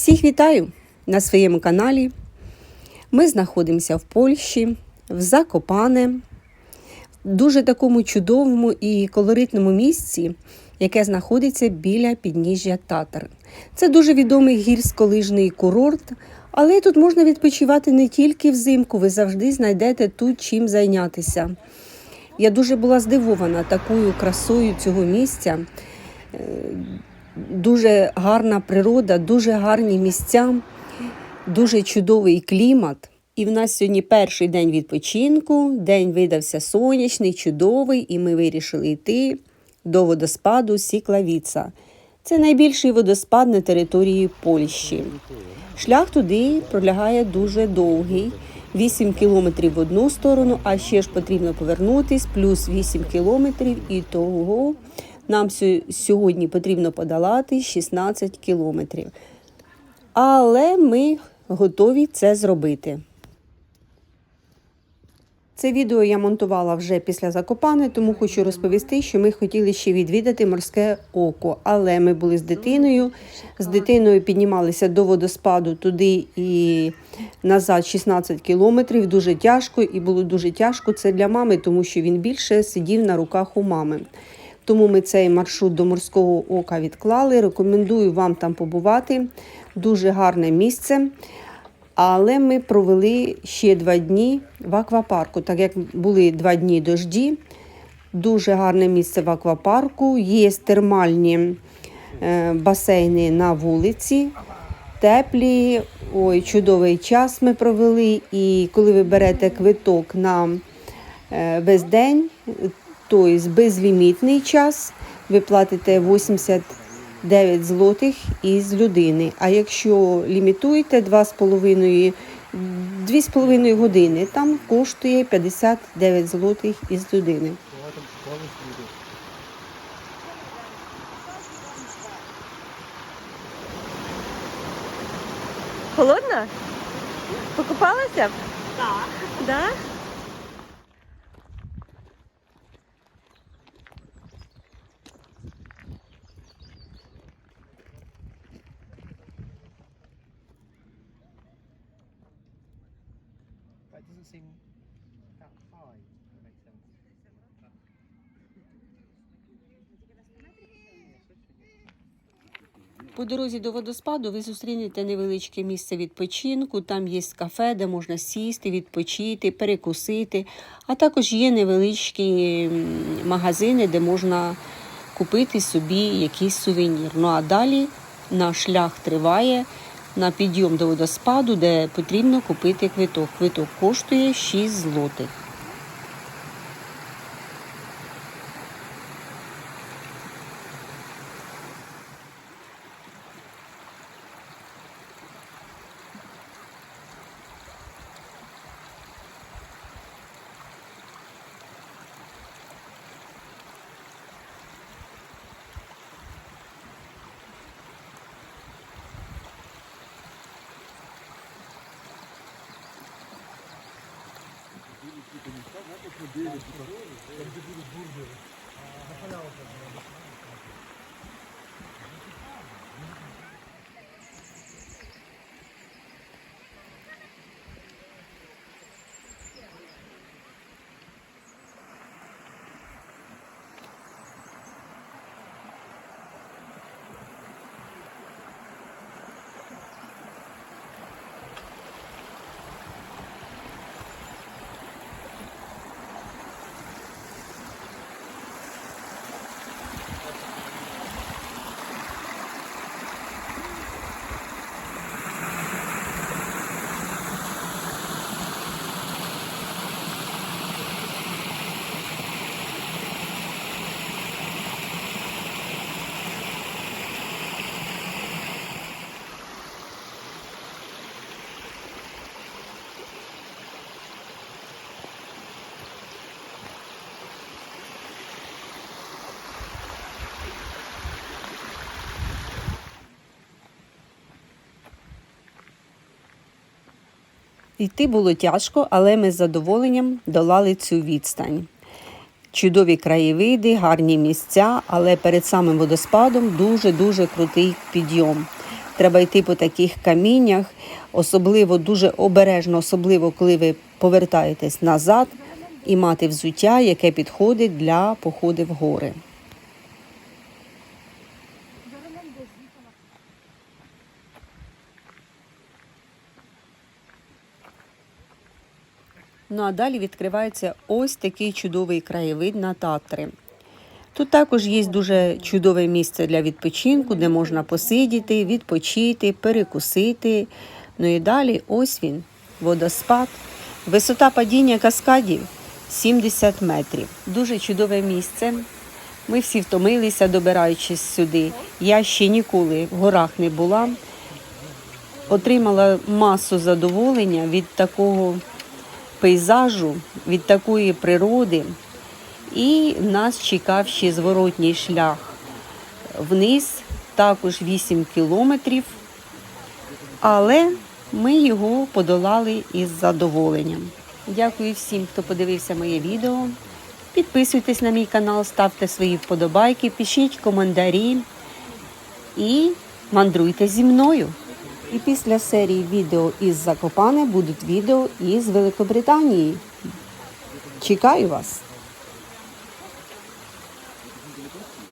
Всіх вітаю на своєму каналі. Ми знаходимося в Польщі, в Закопане, в дуже такому чудовому і колоритному місці, яке знаходиться біля підніжжя Татар. Це дуже відомий гірськолижний курорт, але тут можна відпочивати не тільки взимку, ви завжди знайдете тут чим зайнятися. Я дуже була здивована такою красою цього місця. Дуже гарна природа, дуже гарні місця, дуже чудовий клімат. І в нас сьогодні перший день відпочинку. День видався сонячний, чудовий, і ми вирішили йти до водоспаду Сіклавіца. Це найбільший водоспад на території Польщі. Шлях туди пролягає дуже довгий. 8 кілометрів в одну сторону, а ще ж потрібно повернутись, плюс 8 кілометрів, і того нам сьогодні потрібно подолати 16 кілометрів. Але ми готові це зробити. Це відео я монтувала вже після Закопани, тому хочу розповісти, що ми хотіли ще відвідати морське око. Але ми були з дитиною. З дитиною піднімалися до водоспаду туди і назад 16 кілометрів. Дуже тяжко, і було дуже тяжко це для мами, тому що він більше сидів на руках у мами. Тому ми цей маршрут до морського ока відклали. Рекомендую вам там побувати. Дуже гарне місце. Але ми провели ще два дні в аквапарку, так як були два дні дожді. Дуже гарне місце в аквапарку. Є термальні е, басейни на вулиці. Теплі, ой, чудовий час ми провели. І коли ви берете квиток на е, весь день, тобто безлімітний час, ви платите 89 злотих із людини. А якщо лімітуєте 2,5 2,5 години, там коштує 59 злотих із людини. Холодно? Покупалася? Так. Да? That doesn't seem that high. if That makes sense. По дорозі до водоспаду ви зустрінете невеличке місце відпочинку. Там є кафе, де можна сісти, відпочити, перекусити. А також є невеличкі магазини, де можна купити собі якийсь сувенір. Ну а далі наш шлях триває на підйом до водоспаду, де потрібно купити квиток. Квиток коштує 6 злотих. 9, там, де будуть бургери. На халяву треба. Йти було тяжко, але ми з задоволенням долали цю відстань. Чудові краєвиди, гарні місця, але перед самим водоспадом дуже-дуже крутий підйом. треба йти по таких каміннях, особливо дуже обережно, особливо коли ви повертаєтесь назад, і мати взуття, яке підходить для походу в гори. Ну а далі відкривається ось такий чудовий краєвид на Татри. Тут також є дуже чудове місце для відпочинку, де можна посидіти, відпочити, перекусити. Ну і далі ось він, водоспад. Висота падіння каскадів 70 метрів. Дуже чудове місце. Ми всі втомилися, добираючись сюди. Я ще ніколи в горах не була. Отримала масу задоволення від такого пейзажу, від такої природи. І нас чекав ще зворотній шлях вниз, також 8 кілометрів. Але ми його подолали із задоволенням. Дякую всім, хто подивився моє відео. Підписуйтесь на мій канал, ставте свої вподобайки, пишіть коментарі і мандруйте зі мною. І після серії відео із Закопане будуть відео із Великобританії. Чекаю вас!